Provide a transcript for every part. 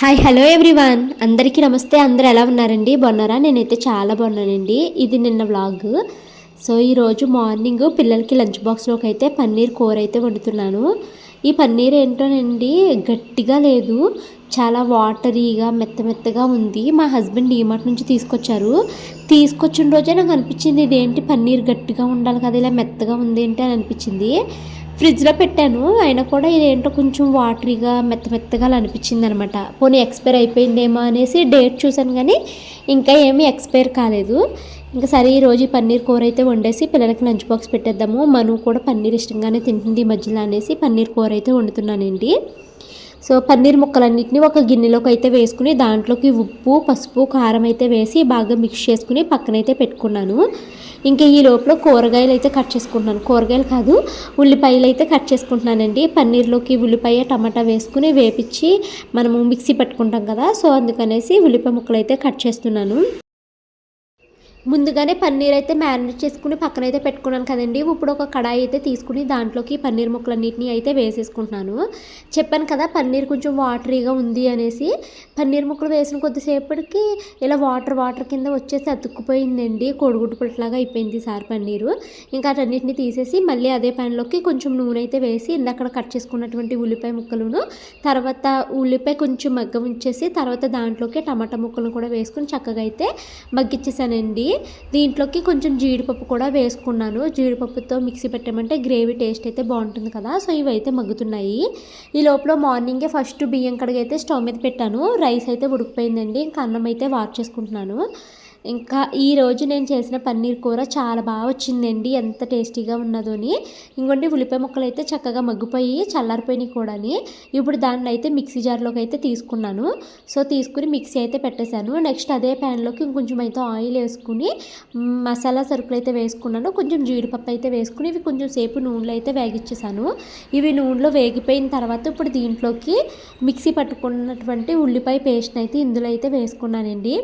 Hi hello everyone అందరికీ నమస్తే. అందరూ ఎలా ఉన్నారండి? బాగున్నారా? నేనైతే చాలా బాగున్నానండి. ఇది నిన్న వ్లాగ్ సో ఈరోజు మార్నింగ్ పిల్లలకి లంచ్ బాక్స్లోకి అయితే పన్నీర్ కూర అయితే వండుతున్నాను. ఈ పన్నీర్ ఏంటోనండి? గట్టిగా లేదు. చాలా వాటరీగా మెత్త మెత్తగా ఉంది. మా హస్బెండ్ డీమార్ట్ నుంచి తీసుకొచ్చారు. తీసుకొచ్చిన రోజే నాకు అనిపించింది ఇదేంటి పన్నీర్ గట్టిగా ఉండాలి కదా ఇలా మెత్తగా ఉంది ఏంటి? అని అనిపించింది. ఫ్రిడ్జ్లో పెట్టాను. అయినా కూడా ఇదేంటో కొంచెం వాటరీగా మెత్త మెత్తగా అనిపించింది అనమాట పోనీ ఎక్స్పైర్ అయిపోయిందేమో అనేసి డేట్ చూశాను కానీ ఇంకా ఏమీ ఎక్స్పైర్ కాలేదు. ఇంకా సరే ఈరోజు ఈ పన్నీర్ కూర అయితే వండేసి పిల్లలకి లంచ్ బాక్స్ పెట్టేద్దాము. మను కూడా పన్నీర్ ఇష్టంగానే తింటుంది ఈ మధ్యలో అనేసి పన్నీర్ కూర అయితే వండుతున్నానండి. సో పన్నీర్ ముక్కలన్నింటినీ ఒక గిన్నెలోకి అయితే వేసుకుని దాంట్లోకి ఉప్పు పసుపు కారం అయితే వేసి బాగా మిక్స్ చేసుకుని పక్కనైతే పెట్టుకున్నాను. ఇంకా ఈ లోపల కూరగాయలు అయితే కట్ చేసుకుంటున్నాను. కూరగాయలు కాదు ఉల్లిపాయలు అయితే కట్ చేసుకుంటున్నానండి. పన్నీర్లోకి ఉల్లిపాయ టమాటా వేసుకుని వేపించి మనము మిక్సీ పెట్టుకుంటాం కదా సో అందుకనేసి ఉల్లిపాయ ముక్కలు అయితే కట్ చేస్తున్నాను. ముందుగానే పన్నీర్ అయితే మ్యారినేట్ చేసుకుని పక్కన అయితే పెట్టుకున్నాను కదండి. ఇప్పుడు ఒక కడాయి అయితే తీసుకుని దాంట్లోకి పన్నీర్ ముక్కలన్నింటినీ అయితే వేసేసుకుంటున్నాను. చెప్పాను కదా పన్నీర్ కొంచెం వాటరీగా ఉంది అనేసి. పన్నీర్ ముక్కలు వేసిన కొద్దిసేపటికి ఇలా వాటర్ వాటర్ కింద వచ్చేసి అతుక్కుపోయిందండి. కోడిగుడ్డు పుట్టలాగా అయిపోయింది సార్ పన్నీరు. ఇంకా అటన్నిటిని తీసేసి మళ్ళీ అదే పనిలోకి కొంచెం నూనె అయితే వేసి ఇందక్కడ కట్ చేసుకున్నటువంటి ఉల్లిపాయ ముక్కలను తర్వాత ఉల్లిపాయ కొంచెం మగ్గం ఉంచేసి తర్వాత దాంట్లోకి టమాటా ముక్కలను కూడా వేసుకుని చక్కగా అయితే మగ్గిచ్చేసానండి. దీంట్లోకి కొంచెం జీడిపప్పు కూడా వేసుకున్నాను. జీడిపప్పుతో మిక్సీ పెట్టామంటే గ్రేవీ టేస్ట్ అయితే బాగుంటుంది కదా. సో ఇవి అయితే మగ్గుతున్నాయి. ఈ లోపల మార్నింగే ఫస్ట్ బియ్యం కడిగైతే స్టవ్ మీద పెట్టాను. రైస్ అయితే ఉడికిపోయిందండి. ఇంకా అన్నం అయితే వాష్ చేసుకుంటున్నాను. ఇంకా ఈరోజు నేను చేసిన పన్నీర్ కూర చాలా బాగా వచ్చిందండి. ఎంత టేస్టీగా ఉన్నదోని ఇంకోండి ఉల్లిపాయ ముక్కలు అయితే చక్కగా మగ్గిపోయి చల్లారిపోయినాయి కూడా ఇప్పుడు దాన్ని అయితే మిక్సీ జార్లోకి అయితే తీసుకున్నాను. సో తీసుకుని మిక్సీ అయితే పెట్టేశాను. నెక్స్ట్ అదే ప్యాన్లోకి ఇంకొంచెం అయితే ఆయిల్ వేసుకుని మసాలా సరుకులు అయితే వేసుకున్నాను. కొంచెం జీడిపప్పు అయితే వేసుకుని ఇవి కొంచెం సేపు నూనెలో అయితే వేగిచ్చేసాను ఇవి నూనెలో వేగిపోయిన తర్వాత ఇప్పుడు దీంట్లోకి మిక్సీ పట్టుకున్నటువంటి ఉల్లిపాయ పేస్ట్ని అయితే ఇందులో అయితే వేసుకున్నానండి.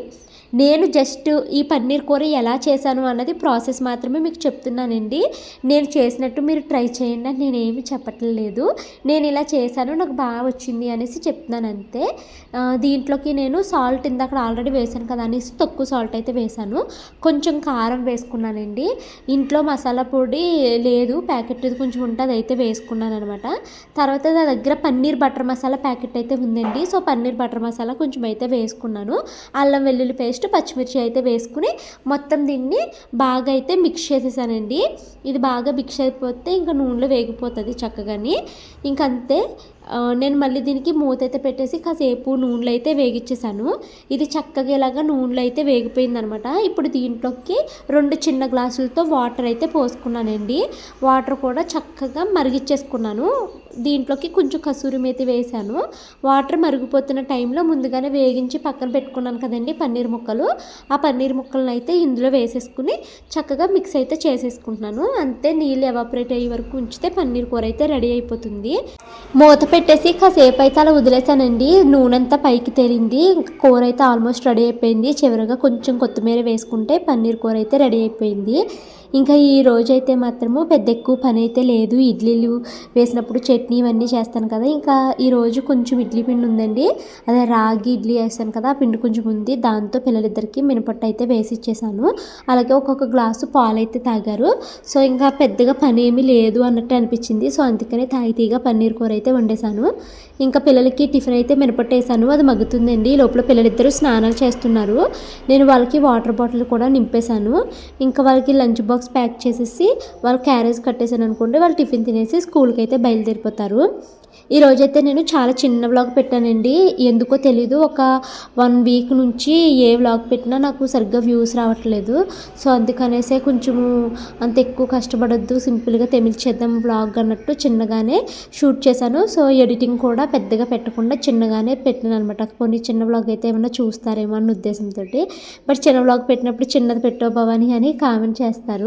నేను జస్ట్ ఈ పన్నీర్ కూర ఎలా చేశాను అన్నది ప్రాసెస్ మాత్రమే మీకు చెప్తున్నానండి. నేను చేసినట్టు మీరు ట్రై చేయండి అని నేనేమి చెప్పట్లేదు. నేను ఇలా చేశాను నాకు బాగా వచ్చింది అనేసి చెప్తున్నాను అంతే. దీంట్లోకి నేను సాల్ట్ ఇందాక ఆల్రెడీ వేసాను కదా అనేసి తక్కువ సాల్ట్ అయితే వేసాను కొంచెం కారం వేసుకున్నానండి. ఇంట్లో మసాలా పొడి లేదు ప్యాకెట్ కొంచెం ఉంటుంది అయితే వేసుకున్నాను అనమాట తర్వాత నా దగ్గర పన్నీర్ బటర్ మసాలా ప్యాకెట్ అయితే ఉందండి. సో పన్నీర్ బటర్ మసాలా కొంచెం అయితే వేసుకున్నాను. అల్లం వెల్లుల్లి పేస్ట్ పచ్చిమిర్చి అయితే వేసుకుని మొత్తం దీన్ని బాగా అయితే మిక్స్ చేసేసానండి. ఇది బాగా మిక్స్ అయిపోతే ఇంకా నూనెలో వేగిపోతుంది చక్కగాని. ఇంకంతే. నేను మళ్ళీ దీనికి మూత అయితే పెట్టేసి కాసేపు నూనెలు అయితే వేగిచ్చేసాను. ఇది చక్కగా ఇలాగా నూనెలో అయితే వేగిపోయింది అనమాట ఇప్పుడు దీంట్లోకి రెండు చిన్న గ్లాసులతో వాటర్ అయితే పోసుకున్నానండి. వాటర్ కూడా చక్కగా మరిగిచ్చేసుకున్నాను. దీంట్లోకి కొంచెం కసూరి మేతి వేసాను వాటర్ మరిగిపోతున్న టైంలో ముందుగానే వేగించి పక్కన పెట్టుకున్నాను కదండి పన్నీర్ ముక్కలు. ఆ పన్నీర్ ముక్కలను అయితే ఇందులో వేసేసుకుని చక్కగా మిక్స్ అయితే చేసేసుకుంటున్నాను. అంతే నీళ్ళు ఎవాపరేట్ అయ్యే వరకు ఉంచితే పన్నీర్ కూర అయితే రెడీ అయిపోతుంది. మూత పెట్టేసి కాసేపు అయితే అలా వదిలేసానండి. నూనె అంతా పైకి తేలింది. కూర అయితే ఆల్మోస్ట్ రెడీ అయిపోయింది. చివరిగా కొంచెం కొత్తిమీర వేసుకుంటే పన్నీర్ కూర అయితే రెడీ అయిపోయింది. ఇంకా ఈ రోజైతే మాత్రము పెద్ద ఎక్కువ పని అయితే లేదు. ఇడ్లీలు వేసినప్పుడు చట్నీ ఇవన్నీ చేస్తాను కదా. ఇంకా ఈరోజు కొంచెం ఇడ్లీ పిండి ఉందండి. అదే రాగి ఇడ్లీ వేస్తాను కదా. ఆ పిండి కొంచెం ఉంది. దాంతో పిల్లలిద్దరికి మినపట్టు అయితే వేసి ఇచ్చేసాను. అలాగే ఒక్కొక్క గ్లాసు పాలు అయితే తాగారు. సో ఇంకా పెద్దగా పని ఏమీ లేదు అన్నట్టు అనిపించింది. సో అందుకనే తాగితీగా పన్నీర్ కూర అయితే వండేశాను ఇంకా పిల్లలకి టిఫిన్ అయితే మినపట్టు వేసాను. అది మగ్గుతుందండి. లోపల పిల్లలిద్దరూ స్నానాలు చేస్తున్నారు. నేను వాళ్ళకి వాటర్ బాటిల్ కూడా నింపేశాను. ఇంకా వాళ్ళకి లంచ్ బాక్స్ ప్యాక్ చేసేసి వాళ్ళు క్యారేజ్ కట్టేసాను అనుకోండి వాళ్ళు టిఫిన్ తినేసి స్కూల్కి అయితే బయలుదేరిపోతారు. ఈ రోజైతే నేను చాలా చిన్న వ్లాగ్ పెట్టానండి. ఎందుకో తెలీదు ఒక వన్ వీక్ నుంచి ఏ వ్లాగ్ పెట్టినా నాకు సరిగ్గా వ్యూస్ రావట్లేదు. సో అందుకనేసే కొంచెము అంత ఎక్కువ కష్టపడద్దు సింపుల్గా తెమిల్చేద్దాం వ్లాగ్ అన్నట్టు చిన్నగానే షూట్ చేశాను. సో ఎడిటింగ్ కూడా పెద్దగా పెట్టకుండా చిన్నగానే పెట్టాను అనమాట కొన్ని చిన్న వ్లాగ్ అయితే ఏమన్నా చూస్తారేమో అన్న ఉద్దేశంతో బట్ చిన్న వ్లాగ్ పెట్టినప్పుడు చిన్నది పెట్టో భవాని అని కామెంట్ చేస్తారు.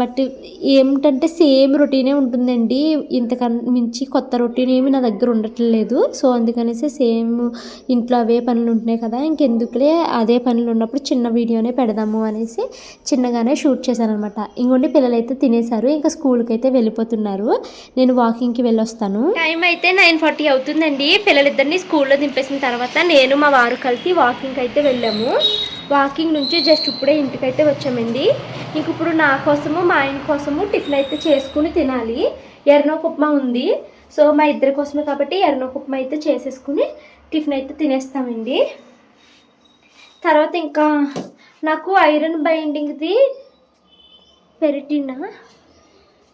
బట్ ఏమిటంటే సేమ్ రొటీనే ఉంటుందండి. ఇంతకన్నా మించి కొత్త రొటీన్ ఏమి నా దగ్గర ఉండట్లేదు. సో అందుకనేసి సేమ్ ఇంట్లో అవే పనులు ఉంటున్నాయి కదా. ఇంకెందుకులే అదే పనులు ఉన్నప్పుడు చిన్న వీడియోనే పెడదాము అనేసి చిన్నగానే షూట్ చేశాను అనమాట ఇంకొండి పిల్లలైతే తినేశారు. ఇంకా స్కూల్కి అయితే వెళ్ళిపోతున్నారు. నేను వాకింగ్కి వెళ్ళొస్తాను. టైం అయితే నైన్ ఫార్టీ అవుతుందండి. పిల్లలిద్దరిని స్కూల్లో దింపేసిన తర్వాత నేను మా వారు కలిసి వాకింగ్కి అయితే వెళ్ళాము. వాకింగ్ నుంచి జస్ట్ ఇప్పుడే ఇంటికైతే వచ్చామండి. ఇంక ఇప్పుడు నా కోసము మా ఆయన కోసము టిఫిన్ అయితే చేసుకుని తినాలి. ఎర్రనోక ఉప్మా ఉంది. సో మా ఇద్దరి కోసమే కాబట్టి ఎర్రనోక ఉప్మా అయితే చేసేసుకుని టిఫిన్ అయితే తినేస్తామండి. తర్వాత ఇంకా నాకు ఐరన్ బైండింగ్ది పెరిటినా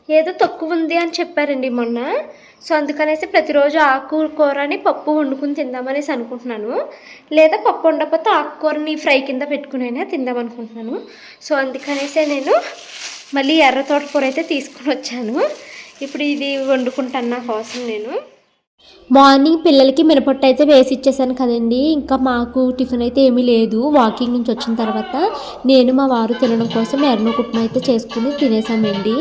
ఏదో తక్కువ ఉంది అని చెప్పారండి మొన్న. సో అందుకనేసి ప్రతిరోజు ఆకుకూరని పప్పు వండుకుని తిందామనేసి అనుకుంటున్నాను. లేదా పప్పు వండకపోతే ఆకుకూరని ఫ్రై కింద పెట్టుకునైనా తిందాం అనుకుంటున్నాను. సో అందుకనేసే నేను మళ్ళీ ఎర్ర తోటకూర అయితే తీసుకుని వచ్చాను. ఇప్పుడు ఇది వండుకుంటాను నా కోసం నేను. మార్నింగ్ పిల్లలకి మినపట్టు అయితే వేసి ఇచ్చేసాను కదండి. ఇంకా మాకు టిఫిన్ అయితే ఏమీ లేదు. వాకింగ్ నుంచి వచ్చిన తర్వాత నేను మా వారు తినడం కోసం ఎర్రను కుటుంబం అయితే చేసుకుని తినేసామండి.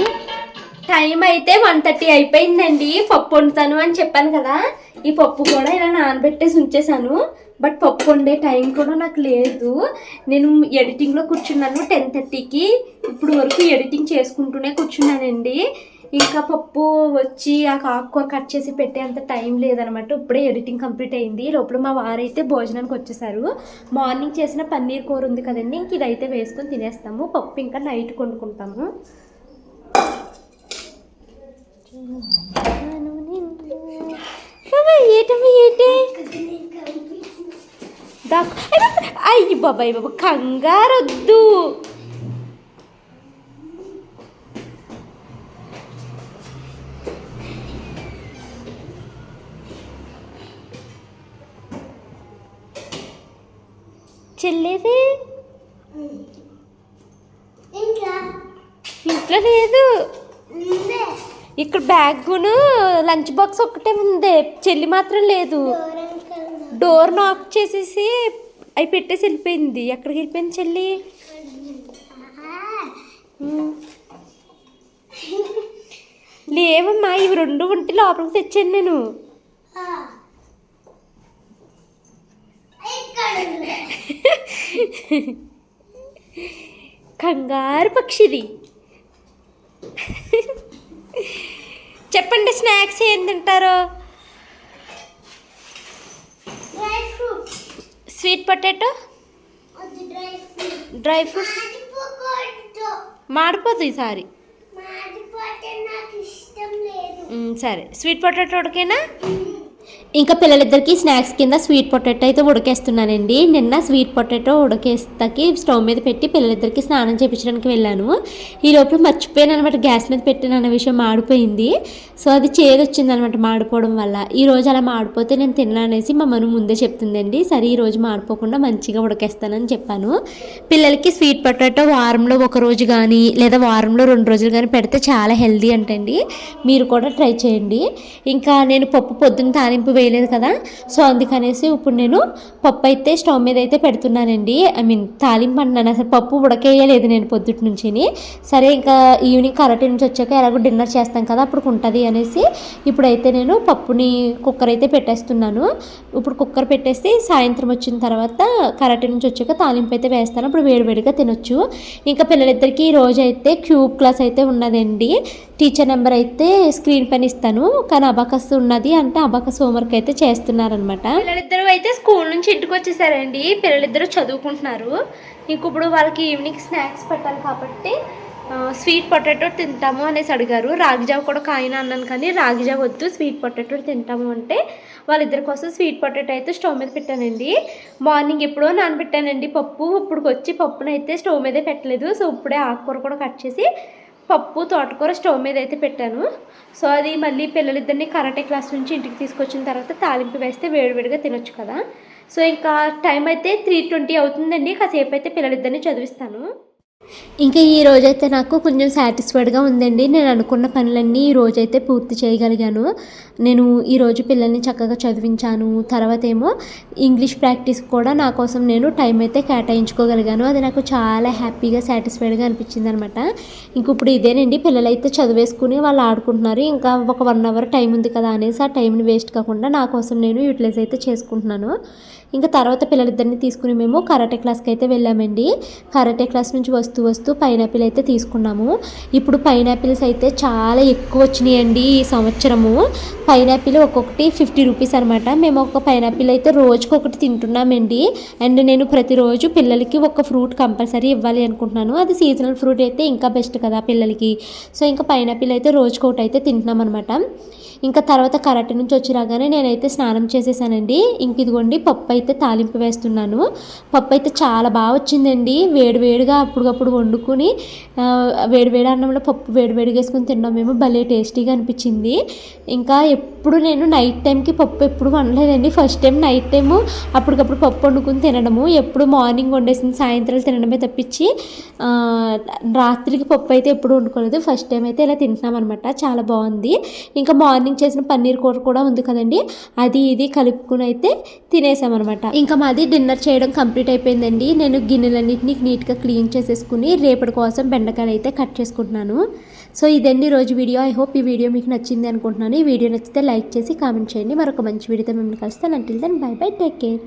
టైం అయితే వన్ థర్టీ అయిపోయిందండి. పప్పు వండుతాను అని చెప్పాను కదా. ఈ పప్పు కూడా ఇలా నానబెట్టేసి ఉంచేసాను బట్ పప్పు వండే టైం కూడా నాకు లేదు. నేను ఎడిటింగ్లో కూర్చున్నాను టెన్ థర్టీకి. ఇప్పుడు వరకు ఎడిటింగ్ చేసుకుంటూనే కూర్చున్నానండి. ఇంకా పప్పు వచ్చి ఆ ఆకుకూర కట్ చేసి పెట్టే అంత టైం లేదనమాట ఇప్పుడే ఎడిటింగ్ కంప్లీట్ అయింది. లోపల మా వారైతే భోజనానికి వచ్చేసారు. మార్నింగ్ చేసిన పన్నీర్ కూర ఉంది కదండి. ఇంక ఇదైతే వేసుకొని తినేస్తాము. పప్పు ఇంకా నైట్ కొనుక్కుంటాము అయ్యి బాబాయ్ బాబా కంగారొద్దు చెల్లేదే ఇంట్లో లేదు ఇక్కడ బ్యాగును లంచ్ బాక్స్ ఒక్కటే ఉంది. చెల్లి మాత్రం లేదు. డోర్ నాక్ చేసేసి అవి పెట్టేసి వెళ్ళిపోయింది. ఎక్కడికి వెళ్ళిపోయింది చెల్లి? లేవమ్మా ఇవి రెండు ఉంటే లోపలికి తెచ్చాను నేను. కంగారు పక్షిది. చెప్పండి స్నాక్స్ ఏం తింటారో? Sweet potato? Dry fruit fruits మాడిపోతుంది ఈసారి. సరే. స్వీట్ పొటాటో ఉడికేనా ఇంకా పిల్లలిద్దరికి స్నాక్స్ కింద స్వీట్ పొటాటో అయితే ఉడకేస్తున్నానండి. నిన్న స్వీట్ పొటాటో ఉడకేస్తాకి స్టవ్ మీద పెట్టి పిల్లలిద్దరికి స్నానం చేయించడానికి వెళ్ళాను. ఈ లోపల మర్చిపోయాను అనమాట గ్యాస్ మీద పెట్టాను అన్న విషయం మాడిపోయింది. సో అది చేదు వచ్చింది అనమాట మాడిపోవడం వల్ల. ఈ రోజు అలా మాడిపోతే నేను తిననేసి మా మను ముందే చెప్తుందండి సరే ఈ రోజు మాడిపోకుండా మంచిగా ఉడకేస్తానని చెప్పాను. పిల్లలకి స్వీట్ పొటాటో వారంలో ఒక రోజు కానీ లేదా వారంలో రెండు రోజులు కానీ పెడితే చాలా హెల్దీ అంటండి. మీరు కూడా ట్రై చేయండి. ఇంకా నేను పప్పు పొద్దున్న తానింపు వేయలేదు కదా? సో అందుకనేసి ఇప్పుడు నేను పప్పు అయితే స్టవ్ మీద అయితే పెడుతున్నానండి. ఐ మీన్ తాలింపు అంటున్నాను. అసలు పప్పు ఉడకేయలేదు నేను పొద్దుటి నుంచి సరే ఇంకా ఈవినింగ్ కరెక్ట్ నుంచి వచ్చాక ఎలాగో డిన్నర్ చేస్తాం కదా అప్పుడు ఉంటుంది అనేసి ఇప్పుడైతే నేను పప్పుని కుక్కర్ అయితే పెట్టేస్తున్నాను. ఇప్పుడు కుక్కర్ పెట్టేసి సాయంత్రం వచ్చిన తర్వాత కరెక్ట్ నుంచి వచ్చాక తాలింపు అయితే వేస్తాను. అప్పుడు వేడివేడిగా తినొచ్చు. ఇంకా పిల్లలిద్దరికీ ఈ రోజు అయితే క్యూబ్ క్లాస్ అయితే ఉన్నదండి. టీచర్ నెంబర్ అయితే స్క్రీన్ పైన ఇస్తాను. కానీ అబాకస్ ఉన్నది అంటే అబాకస్ హోంవర్క్ అయితే చేస్తున్నారనమాట పిల్లలిద్దరూ అయితే స్కూల్ నుంచి ఇంటికి వచ్చేసారండి. పిల్లలిద్దరూ చదువుకుంటున్నారు. ఇంక ఇప్పుడు వాళ్ళకి ఈవినింగ్ స్నాక్స్ పెట్టాలి కాబట్టి స్వీట్ పొటాటో తింటాము అనేసి అడిగారు. రాగిజావ కూడా కాయన అన్నాను కానీ రాగిజావ వద్దు స్వీట్ పొటాటో తింటాము అంటే వాళ్ళిద్దరి కోసం స్వీట్ పొటాటో అయితే స్టవ్ మీద పెట్టానండి. మార్నింగ్ ఎప్పుడో నానబెట్టానండి పప్పు. ఇప్పుడు వచ్చి పప్పునైతే స్టవ్ మీదే పెట్టలేదు. సో ఇప్పుడే ఆకుకూర కూడా కట్ చేసి పప్పు తోటకూర స్టవ్ మీద అయితే పెట్టాను. సో అది మళ్ళీ పిల్లలిద్దరిని కరాటే క్లాస్ నుంచి ఇంటికి తీసుకొచ్చిన తర్వాత తాలింపు వేస్తే వేడివేడిగా తినొచ్చు కదా. సో ఇంకా టైం అయితే త్రీ ట్వంటీ అవుతుందండి. కాసేపు అయితే పిల్లలిద్దరిని చదివిస్తాను. ఇంకా ఈ రోజైతే నాకు కొంచెం సాటిస్ఫైడ్గా ఉందండి. నేను అనుకున్న పనులన్నీ ఈ రోజైతే పూర్తి చేయగలిగాను. నేను ఈరోజు పిల్లల్ని చక్కగా చదివించాను. తర్వాత ఏమో ఇంగ్లీష్ ప్రాక్టీస్ కూడా నా కోసం నేను టైం అయితే కేటాయించుకోగలిగాను. అది నాకు చాలా హ్యాపీగా సాటిస్ఫైడ్గా అనిపించింది అనమాట ఇంక ఇప్పుడు ఇదేనండి. పిల్లలైతే చదివేసుకుని వాళ్ళు ఆడుకుంటున్నారు. ఇంకా ఒక వన్ అవర్ టైం ఉంది కదా అనేసి ఆ టైంని వేస్ట్ కాకుండా నా కోసం నేను యూటిలైజ్ అయితే చేసుకుంటున్నాను. ఇంకా తర్వాత పిల్లలిద్దరిని తీసుకుని మేము కరాటే క్లాస్కి అయితే వెళ్ళామండి. కరాటే క్లాస్ నుంచి వస్తూ వస్తూ పైనాపిల్ అయితే తీసుకున్నాము. ఇప్పుడు పైనాపిల్స్ అయితే చాలా ఎక్కువ వచ్చినాయండి ఈ సంవత్సరము. పైనాపిల్ ఒక్కొక్కటి ఫిఫ్టీ రూపీస్ అనమాట మేము ఒక పైనాపిల్ అయితే రోజుకి ఒకటి తింటున్నామండి. అండ్ నేను ప్రతిరోజు పిల్లలకి ఒక ఫ్రూట్ కంపల్సరీ ఇవ్వాలి అనుకుంటున్నాను. అది సీజనల్ ఫ్రూట్ అయితే ఇంకా బెస్ట్ కదా పిల్లలకి. సో ఇంకా పైనాపిల్ అయితే రోజుకి ఒకటి అయితే తింటున్నాం అనమాట ఇంకా తర్వాత కరాటే నుంచి వచ్చి రాగానే నేనైతే స్నానం చేసేసానండి. ఇంక ఇదిగోండి పప్పు అయితే తాలింపు వేస్తున్నాను. పప్పు అయితే చాలా బాగా వచ్చిందండి. వేడివేడిగా అప్పటికప్పుడు వండుకొని వేడివేడి అన్నంలో పప్పు వేడివేడిగా వేసుకొని తిన్నామేమో భలే టేస్టీగా అనిపించింది. ఇంకా ఎప్పుడు నేను నైట్ టైంకి పప్పు ఎప్పుడు వండలేదండి. ఫస్ట్ టైం నైట్ టైము అప్పటికప్పుడు పప్పు వండుకుని తినడము. ఎప్పుడు మార్నింగ్ వండేసింది సాయంత్రాలు తినడమే తప్పించి రాత్రికి పప్పు అయితే ఎప్పుడు వండుకోలేదు. ఫస్ట్ టైం అయితే ఇలా తింటున్నాం అనమాట చాలా బాగుంది. ఇంకా మార్నింగ్ మార్నింగ్ చేసిన పన్నీర్ కూర కూడా ఉంది కదండి. అది ఇది కలుపుకుని అయితే తినేసామన్నమాట. ఇంకా మాది డిన్నర్ చేయడం కంప్లీట్ అయిపోయిందండి. నేను గిన్నెలన్నింటినీ నీట్గా క్లీన్ చేసేసుకుని రేపటి కోసం బెండకాయలు అయితే కట్ చేసుకుంటున్నాను. సో ఇదండి రోజు వీడియో. ఐ హోప్ ఈ వీడియో మీకు నచ్చింది అనుకుంటున్నాను. ఈ వీడియో నచ్చితే లైక్ చేసి కామెంట్ చేయండి. మరొక మంచి వీడియోతో మిమ్మల్ని కలుస్తాను. Until then bye bye take care